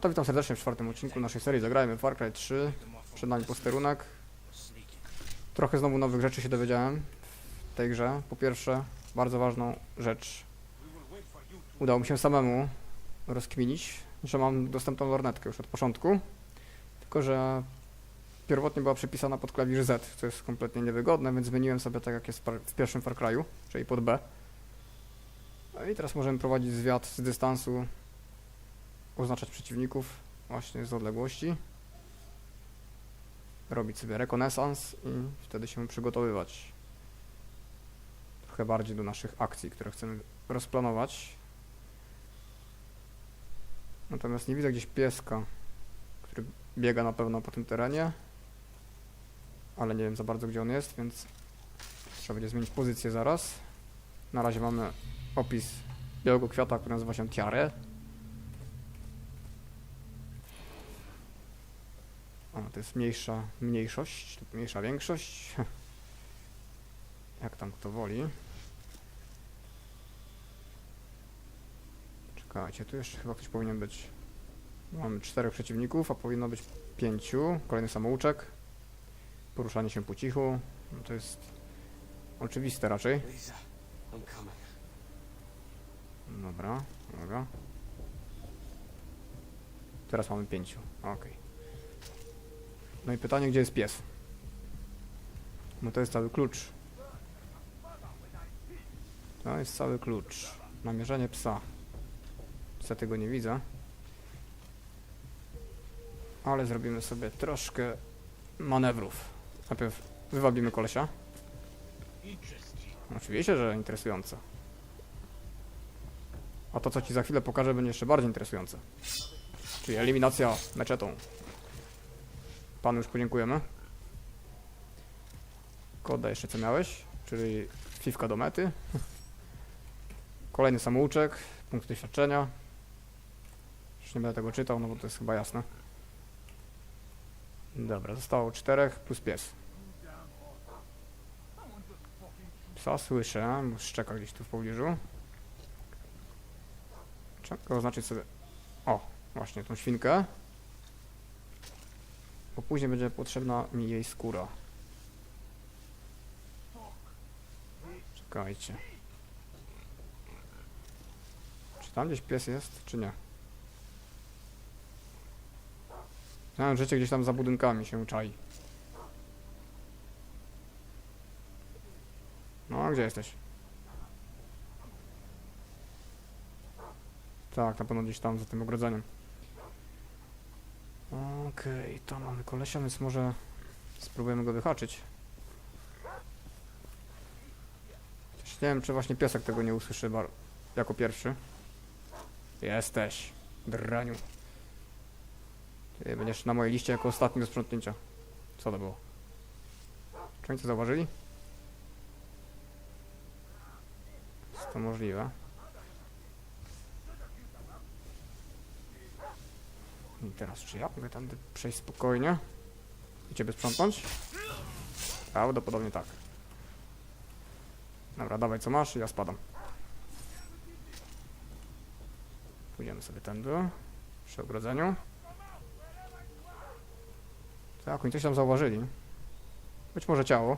No to witam serdecznie w czwartym odcinku naszej serii Zagrajmy Far Cry 3. Przed nami posterunek. Trochę znowu nowych rzeczy się dowiedziałem w tej grze. Po pierwsze, bardzo ważną rzecz. Udało mi się samemu rozkminić, że mam dostępną lornetkę już od początku. Tylko, że pierwotnie była przypisana pod klawisz Z, co jest kompletnie niewygodne, więc zmieniłem sobie tak jak jest w pierwszym Far Cry'u, czyli pod B. No i teraz możemy prowadzić zwiat z dystansu, oznaczać przeciwników właśnie z odległości, robić sobie rekonesans i wtedy się przygotowywać trochę bardziej do naszych akcji, które chcemy rozplanować. Natomiast nie widzę gdzieś pieska, który biega na pewno po tym terenie, ale nie wiem za bardzo gdzie on jest, więc trzeba będzie zmienić pozycję zaraz. Na razie mamy opis białego kwiata, który nazywa się Tiare. O, to jest mniejsza mniejszość, mniejsza większość. Jak tam kto woli. Czekajcie, tu jeszcze chyba ktoś powinien być. Mamy czterech przeciwników, a powinno być pięciu. Kolejny samouczek. Poruszanie się po cichu. No to jest oczywiste raczej. Dobra, dobra. Teraz mamy pięciu. Okej. No i pytanie, gdzie jest pies? No to jest cały klucz. To jest cały klucz. Namierzenie psa. Psa tego nie widzę. Ale zrobimy sobie troszkę manewrów. Najpierw wywabimy kolesia. Oczywiście, że interesujące. A to, co ci za chwilę pokażę, będzie jeszcze bardziej interesujące. Czyli eliminacja meczetą. Panu już podziękujemy. Koda jeszcze co miałeś, czyli fifka do mety. Kolejny samouczek, punkt doświadczenia. Już nie będę tego czytał, no bo to jest chyba jasne. Dobra, zostało czterech plus pies. Psa słyszę, bo szczeka gdzieś tu w pobliżu. Trzeba oznaczyć sobie. O, właśnie tą świnkę. Bo później będzie potrzebna mi jej skóra. Czekajcie. Czy tam gdzieś pies jest, czy nie? Znałem życie gdzieś tam za budynkami się czai. No, gdzie jesteś? Tak, na pewno gdzieś tam za tym ogrodzeniem. Okej, tam mamy kolesia, więc może spróbujemy go wyhaczyć. Nie wiem, czy właśnie piesek tego nie usłyszy jako pierwszy. Jesteś, draniu. Ty będziesz na mojej liście jako ostatni do sprzątnięcia. Co to było? Czy oni to zauważyli? Jest to możliwe. I teraz czy ja mogę tędy przejść spokojnie? I ciebie sprzątnąć? Prawdopodobnie tak. Dobra, dawaj co masz ja spadam. Pójdziemy sobie tędy. Przy ogrodzeniu. Tak, oni coś tam zauważyli. Być może ciało.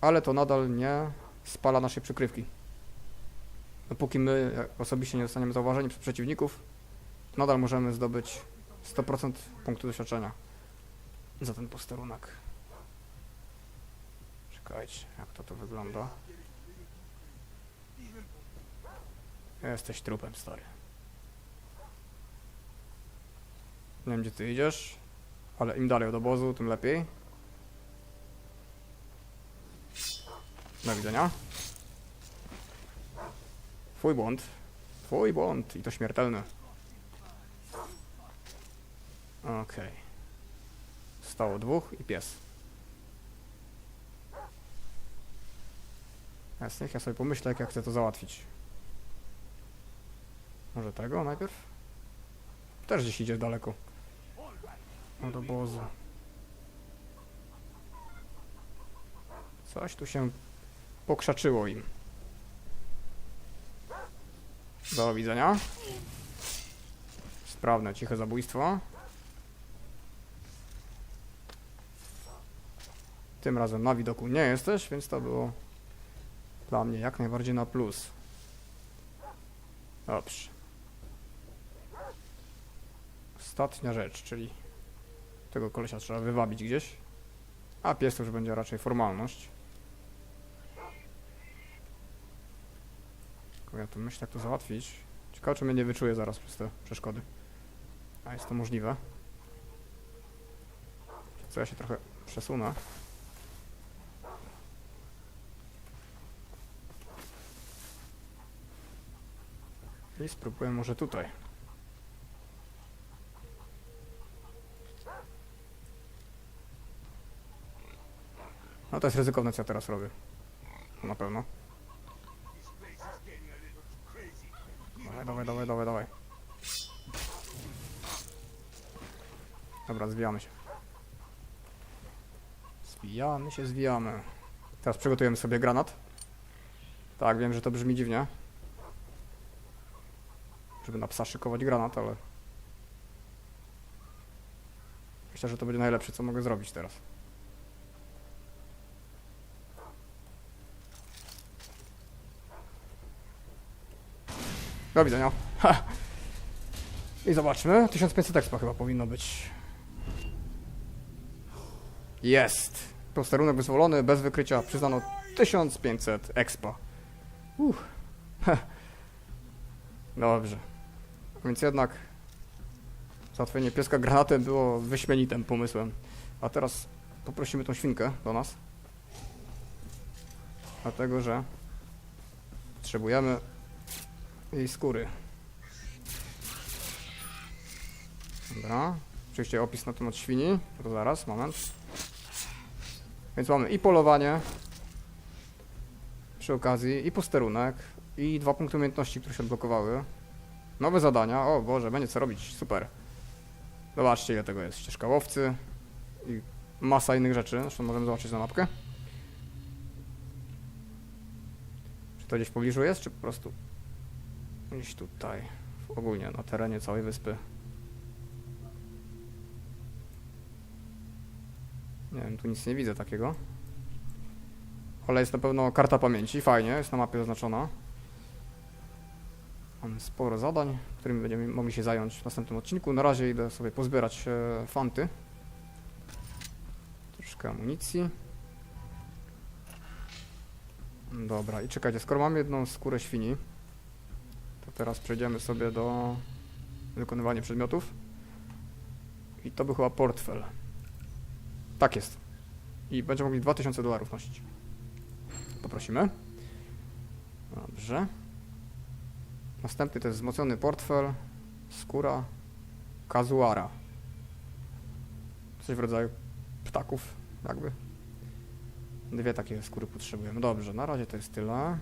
Ale to nadal nie spala naszej przykrywki. Dopóki my osobiście nie zostaniemy zauważeni przez przeciwników, nadal możemy zdobyć 100% punktu doświadczenia za ten posterunek. Czekajcie, jak to tu wygląda. Jesteś trupem, stary. Nie wiem, gdzie ty idziesz, ale im dalej od obozu, tym lepiej. Do widzenia. Twój błąd. Twój błąd i to śmiertelny. Okej. Stało dwóch i pies. Jasne, niech ja sobie pomyślę, jak ja chcę to załatwić. Może tego najpierw? Też gdzieś idzie daleko. Od obozu. Coś tu się pokrzaczyło im. Do widzenia. Sprawne, ciche zabójstwo. Tym razem na widoku nie jesteś, więc to było dla mnie jak najbardziej na plus. Dobrze. Ostatnia rzecz, czyli tego kolesia trzeba wywabić gdzieś. A pies to już będzie raczej formalność. Tylko ja tu myślę jak to załatwić. Ciekawe czy mnie nie wyczuje zaraz przez te przeszkody. A jest to możliwe. Co ja się trochę przesunę. I spróbuję może tutaj. No to jest ryzykowne co ja teraz robię. Na pewno. Dawaj, dawaj, dawaj, dawaj, dawaj. Dobra, zwijamy się. Zwijamy się, zwijamy. Teraz przygotujemy sobie granat. Tak, wiem, że to brzmi dziwnie. Żeby na psa szykować granat, ale... Myślę, że to będzie najlepsze, co mogę zrobić teraz. Do widzenia. Ha. I zobaczmy. 1500 expa chyba powinno być. Jest. Posterunek wyzwolony, bez wykrycia. Przyznano 1500 expa. Uff. Dobrze. Więc jednak załatwienie pieska granatem było wyśmienitym pomysłem. A teraz poprosimy tą świnkę do nas. Dlatego, że potrzebujemy jej skóry. Dobra. Oczywiście opis na temat świni. To zaraz, moment. Więc mamy i polowanie. Przy okazji i posterunek. I dwa punkty umiejętności, które się odblokowały. Nowe zadania. O Boże, będzie co robić. Super. Zobaczcie ile tego jest. Ścieżka łowcy. I masa innych rzeczy. Zresztą możemy zobaczyć na mapkę. Czy to gdzieś w pobliżu jest, czy po prostu Gdzieś tutaj, ogólnie na terenie całej wyspy. Nie wiem, tu nic nie widzę takiego. Ale jest na pewno karta pamięci, fajnie, jest na mapie zaznaczona. Mamy sporo zadań, którymi będziemy mogli się zająć w następnym odcinku. Na razie idę sobie pozbierać e, fanty. Troszkę amunicji. Dobra, i czekajcie, skoro mam jedną skórę świni, to teraz przejdziemy sobie do wykonywania przedmiotów. I to był chyba portfel. Tak jest. I będziemy mogli 2000 dolarów nosić. Poprosimy. Dobrze. Następny to jest wzmocniony portfel. Skóra. Kazuara. Coś w rodzaju ptaków, jakby. Dwie takie skóry potrzebujemy. Dobrze, na razie to jest tyle.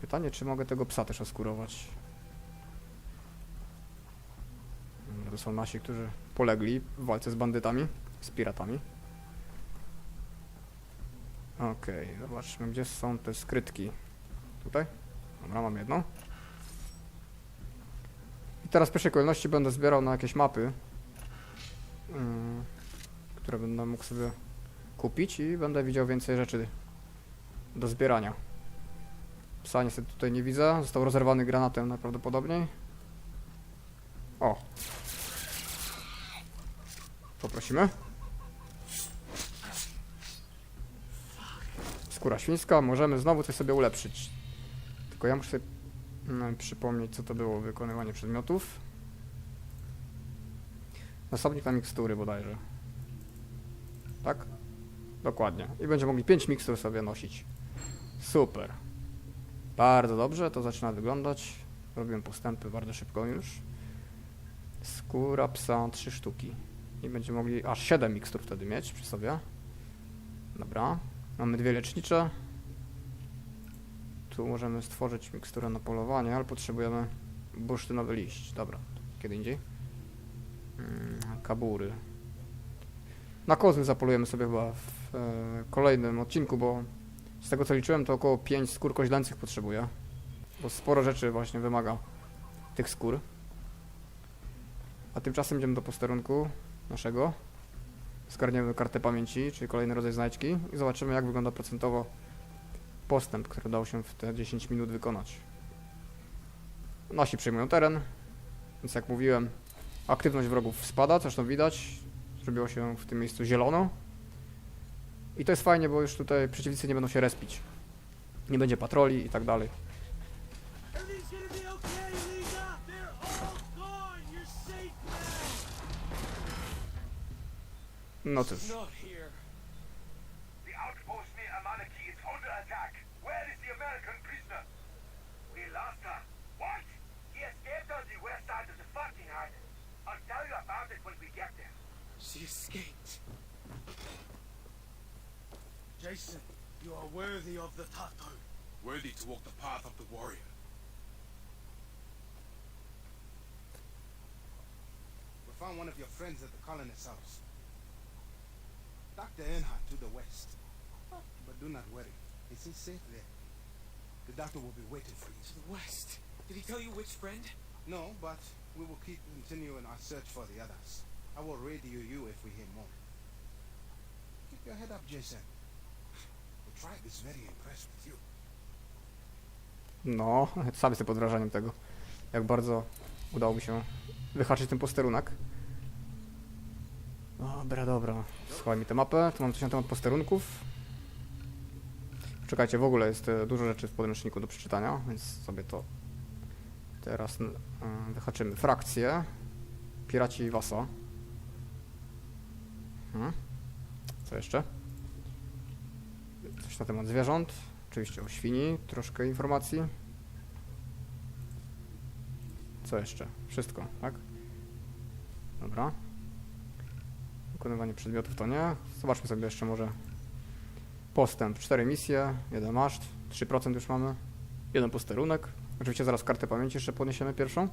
Pytanie, czy mogę tego psa też oskurować? To są nasi, którzy polegli w walce z bandytami, z piratami. Okej, zobaczmy, gdzie są te skrytki. Tutaj? Dobra, mam jedną. I teraz w pierwszej kolejności będę zbierał na jakieś mapy, yy, które będę mógł sobie kupić i będę widział więcej rzeczy do zbierania. Psa niestety tutaj nie widzę. Został rozerwany granatem najprawdopodobniej. O. Poprosimy. Skóra świńska. Możemy znowu coś sobie ulepszyć. Tylko ja muszę sobie mm, przypomnieć, co to było wykonywanie przedmiotów. Zasobnik na mikstury bodajże. Tak? Dokładnie. I będziemy mogli 5 mikstur sobie nosić. Super. Bardzo dobrze, to zaczyna wyglądać. Robiłem postępy bardzo szybko już. Skóra psa 3 sztuki. I będziemy mogli aż 7 mikstur wtedy mieć przy sobie. Dobra. Mamy dwie lecznicze. Możemy stworzyć miksturę na polowanie, ale potrzebujemy bursztynowy liść. Dobra, kiedy indziej. Mm, kabury. Na kozły zapolujemy sobie chyba w e, kolejnym odcinku, bo z tego co liczyłem, to około 5 skór koźlęcych potrzebuję. Bo sporo rzeczy właśnie wymaga tych skór. A tymczasem idziemy do posterunku naszego. Zgarniemy kartę pamięci, czyli kolejny rodzaj znajdźki i zobaczymy jak wygląda procentowo postęp, który udało się w te 10 minut wykonać. Nasi przejmują teren, więc jak mówiłem, aktywność wrogów spada, zresztą widać. Zrobiło się w tym miejscu zielono. I to jest fajnie, bo już tutaj przeciwnicy nie będą się respić. Nie będzie patroli i tak dalej. Everything's gonna She escaped. Jason, you are worthy of the Tato. worthy to walk the path of the warrior. We found one of your friends at the colonist's house. Dr. Earnhardt to the west. But do not worry. He is safe there. The doctor will be waiting for you. To the west. Did he tell you which friend? No, but we will keep continuing our search for the others. I will radio you if we hear more. Keep your head up, Jason. The tribe is very impressed with you. No, sam jestem pod wrażeniem tego, jak bardzo udało mi się wyhaczyć ten posterunek. Dobra, dobra. Schowaj mi tę mapę. Tu mam coś na temat posterunków. Czekajcie, w ogóle jest e, dużo rzeczy w podręczniku do przeczytania, więc sobie to teraz e, wyhaczymy. Frakcje. Piraci Wasa. Hmm. Co jeszcze? Coś na temat zwierząt. Oczywiście o świni, troszkę informacji. Co jeszcze? Wszystko, tak? Dobra. Wykonywanie przedmiotów to nie. Zobaczmy sobie jeszcze może postęp. 4 misje, 1 maszt, 3% już mamy. Jeden posterunek. Oczywiście zaraz kartę pamięci jeszcze podniesiemy pierwszą.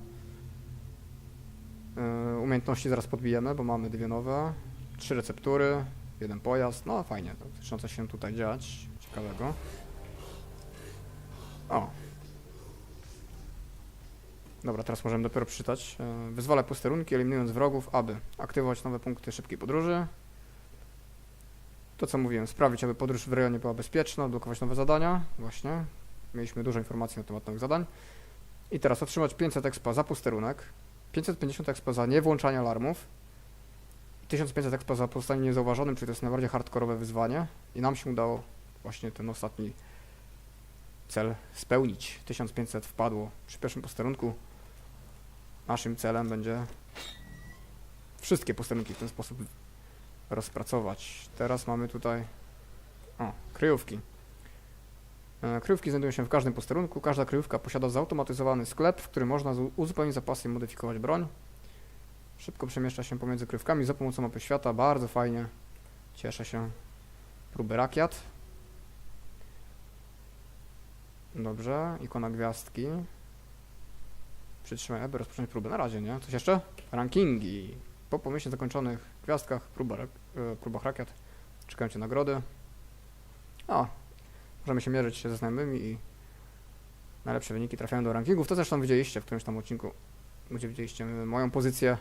Yy, umiejętności zaraz podbijemy, bo mamy dwie nowe. Trzy receptury, jeden pojazd. No fajnie, zaczyna coś się tutaj dziać. Ciekawego. O. Dobra, teraz możemy dopiero przeczytać. E, Wyzwala posterunki, eliminując wrogów, aby aktywować nowe punkty szybkiej podróży. To co mówiłem, sprawić, aby podróż w rejonie była bezpieczna, odblokować nowe zadania. Właśnie. Mieliśmy dużo informacji na temat nowych zadań. I teraz otrzymać 500 expa za posterunek, 550 expa za niewłączanie alarmów, 1500 expa za pozostanie niezauważonym, czyli to jest najbardziej hardkorowe wyzwanie. I nam się udało właśnie ten ostatni cel spełnić. 1500 wpadło przy pierwszym posterunku. Naszym celem będzie wszystkie posterunki w ten sposób rozpracować. Teraz mamy tutaj o, kryjówki. E, Kryjówki znajdują się w każdym posterunku. Każda kryjówka posiada zautomatyzowany sklep, w którym można zu- uzupełnić zapasy i modyfikować broń. Szybko przemieszcza się pomiędzy kryjówkami za pomocą mapy świata. Bardzo fajnie. Cieszę się. Próby rakiet. Dobrze, ikona gwiazdki. Przytrzymaj aby rozpocząć próbę. Na razie, nie? Coś jeszcze? Rankingi. Po pomyślnie zakończonych gwiazdkach, próba e, próbach rakiet. Czekają cię nagrody. O, możemy się mierzyć się ze znajomymi i najlepsze wyniki trafiają do rankingów. To zresztą widzieliście w którymś tam odcinku, gdzie widzieliście moją pozycję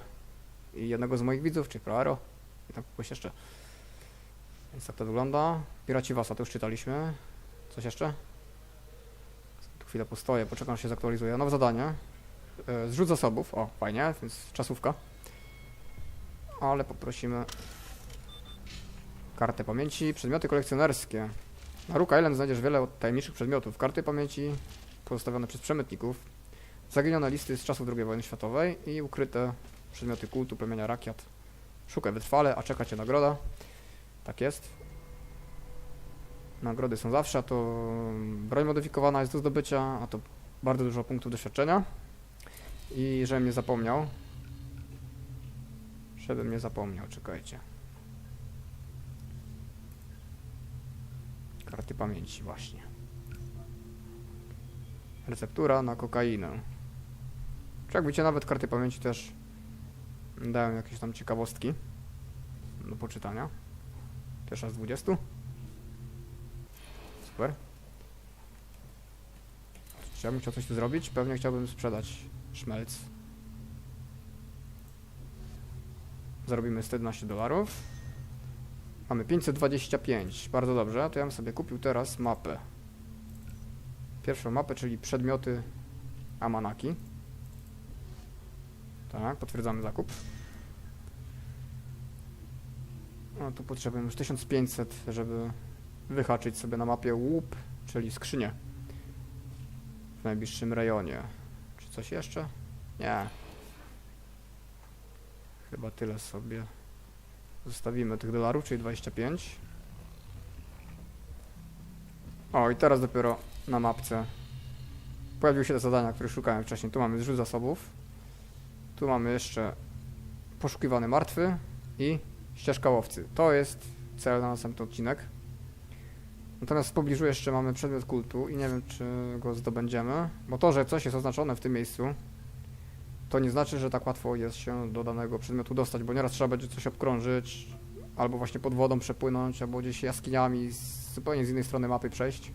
jednego z moich widzów, czyli Proaro i tam kogoś jeszcze. Więc tak to wygląda. Piraci Wasa, to już czytaliśmy. Coś jeszcze? Tu chwilę postoję, poczekam aż się zaktualizuje. Nowe zadanie. E, Zrzut zasobów. O, fajnie, więc czasówka. Ale poprosimy kartę pamięci. Przedmioty kolekcjonerskie. Na Rook Island znajdziesz wiele tajemniczych przedmiotów. Karty pamięci pozostawione przez przemytników. Zaginione listy z czasów II wojny światowej i ukryte przedmioty kultu plemienia rakiet. Szukaj wytrwale, a czeka cię nagroda. Tak jest. Nagrody są zawsze, a to broń modyfikowana jest do zdobycia, a to bardzo dużo punktów doświadczenia. I żebym nie zapomniał. Żebym nie zapomniał, czekajcie. Karty pamięci, właśnie. Receptura na kokainę. Czy jak widzicie, nawet karty pamięci też dają jakieś tam ciekawostki do poczytania. Pierwsza z 20. Super. Czy ja bym chciał coś tu zrobić? Pewnie chciałbym sprzedać Szmelc. Zarobimy 111 dolarów. Mamy 525, bardzo dobrze. To ja bym sobie kupił teraz mapę. Pierwszą mapę, czyli przedmioty Amanaki. Tak, potwierdzamy zakup. No tu potrzebujemy już 1500, żeby wyhaczyć sobie na mapie łup, czyli skrzynię w najbliższym rejonie. Czy coś jeszcze? Nie. Chyba tyle sobie zostawimy tych dolarów, czyli 25. O, i teraz dopiero na mapce pojawiły się te zadania, które szukałem wcześniej. Tu mamy zrzut zasobów. Tu mamy jeszcze poszukiwany martwy i ścieżka łowcy. To jest cel na następny odcinek. Natomiast w pobliżu jeszcze mamy przedmiot kultu i nie wiem, czy go zdobędziemy, bo to, że coś jest oznaczone w tym miejscu, to nie znaczy, że tak łatwo jest się do danego przedmiotu dostać, bo nieraz trzeba będzie coś obkrążyć, albo właśnie pod wodą przepłynąć, albo gdzieś jaskiniami z zupełnie z innej strony mapy przejść.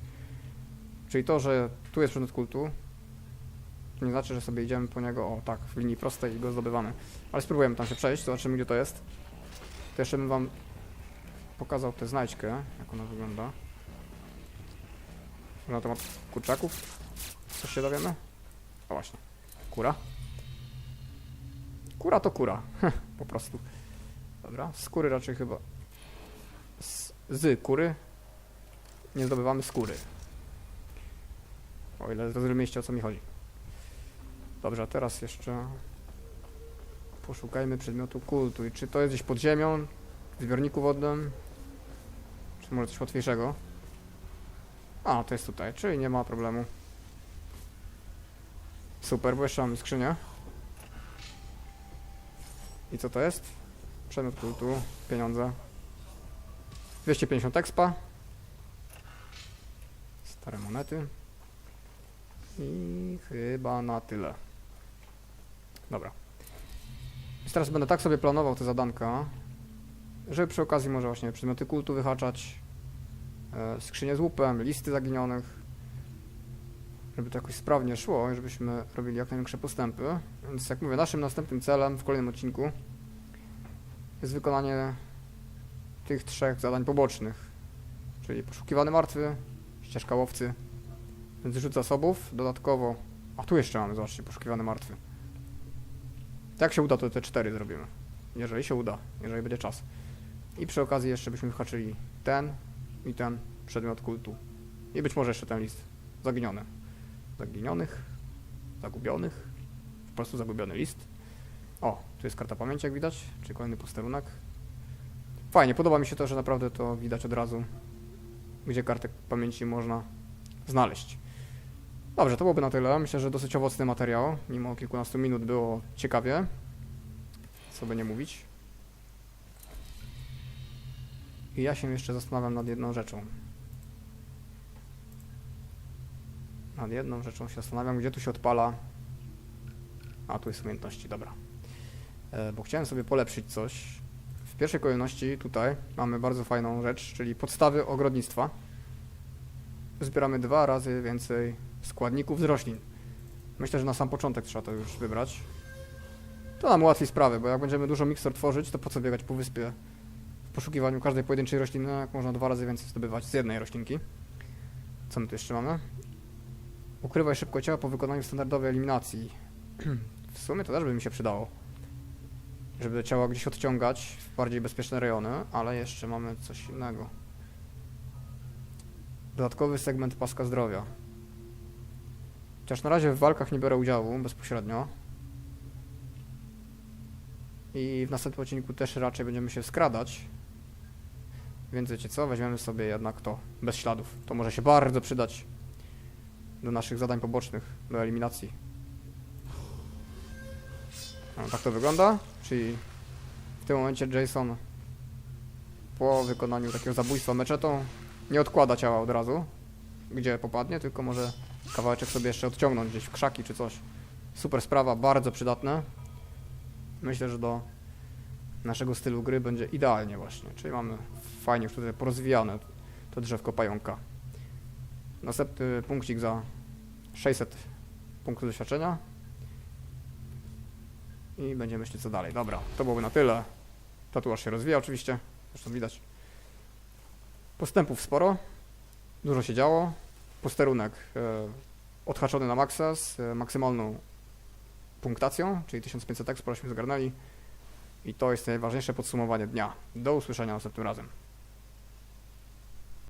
Czyli to, że tu jest przedmiot kultu, to nie znaczy, że sobie idziemy po niego, o tak, w linii prostej i go zdobywamy. Ale spróbujemy tam się przejść, zobaczymy gdzie to jest. To jeszcze bym wam pokazał tę znajdźkę, jak ona wygląda. Na temat kurczaków. Coś się dowiemy? O właśnie. Kura. Kura to kura. po prostu. Dobra. Skóry raczej chyba. Z, z kury. Nie zdobywamy skóry. O ile zrozumieliście o co mi chodzi. Dobrze, a teraz jeszcze poszukajmy przedmiotu kultu. I czy to jest gdzieś pod ziemią, w zbiorniku wodnym, czy może coś łatwiejszego? A, to jest tutaj, czyli nie ma problemu. Super, bo jeszcze mamy skrzynię. I co to jest? Przedmiot kultu, pieniądze. 250 expa. Stare monety. I chyba na tyle. Dobra. Więc teraz będę tak sobie planował te zadanka, żeby przy okazji może właśnie przedmioty kultu wyhaczać, e, skrzynie z łupem, listy zaginionych, żeby to jakoś sprawnie szło i żebyśmy robili jak największe postępy. Więc jak mówię, naszym następnym celem w kolejnym odcinku jest wykonanie tych trzech zadań pobocznych, czyli poszukiwany martwy, ścieżka łowcy, więc rzut zasobów, dodatkowo, a tu jeszcze mamy, zobaczcie, poszukiwany martwy. Jak się uda, to te cztery zrobimy. Jeżeli się uda, jeżeli będzie czas. I przy okazji jeszcze byśmy wyhaczyli ten i ten przedmiot kultu. I być może jeszcze ten list zaginiony. Zaginionych, zagubionych, po prostu zagubiony list. O, tu jest karta pamięci, jak widać, czyli kolejny posterunek. Fajnie, podoba mi się to, że naprawdę to widać od razu, gdzie kartę pamięci można znaleźć. Dobrze, to byłoby na tyle. Myślę, że dosyć owocny materiał. Mimo kilkunastu minut było ciekawie. Co by nie mówić. I ja się jeszcze zastanawiam nad jedną rzeczą. Nad jedną rzeczą się zastanawiam, gdzie tu się odpala. A tu jest umiejętności, dobra. E, bo chciałem sobie polepszyć coś. W pierwszej kolejności tutaj mamy bardzo fajną rzecz, czyli podstawy ogrodnictwa. Zbieramy dwa razy więcej składników z roślin. Myślę, że na sam początek trzeba to już wybrać. To nam ułatwi sprawę, bo jak będziemy dużo miksor tworzyć, to po co biegać po wyspie w poszukiwaniu każdej pojedynczej rośliny, jak można dwa razy więcej zdobywać z jednej roślinki. Co my tu jeszcze mamy? Ukrywaj szybko ciała po wykonaniu standardowej eliminacji. w sumie to też by mi się przydało. Żeby ciała gdzieś odciągać w bardziej bezpieczne rejony, ale jeszcze mamy coś innego. Dodatkowy segment paska zdrowia. Chociaż na razie w walkach nie biorę udziału bezpośrednio. I w następnym odcinku też raczej będziemy się skradać. Więc wiecie co, weźmiemy sobie jednak to, bez śladów. To może się bardzo przydać do naszych zadań pobocznych, do eliminacji. No, tak to wygląda, czyli w tym momencie Jason po wykonaniu takiego zabójstwa meczetą nie odkłada ciała od razu, gdzie popadnie, tylko może kawałeczek sobie jeszcze odciągnąć gdzieś w krzaki czy coś. Super sprawa, bardzo przydatne. Myślę, że do naszego stylu gry będzie idealnie właśnie. Czyli mamy fajnie już tutaj porozwijane to drzewko pająka. Następny punkcik za 600 punktów doświadczenia. i będziemy myśleć co dalej. Dobra, to byłoby na tyle. Tatuaż się rozwija oczywiście, zresztą widać. Postępów sporo, dużo się działo. Posterunek e, odhaczony na maksa z e, maksymalną punktacją, czyli 1500 expo, żeśmy zgarnęli. I to jest najważniejsze podsumowanie dnia. Do usłyszenia następnym razem.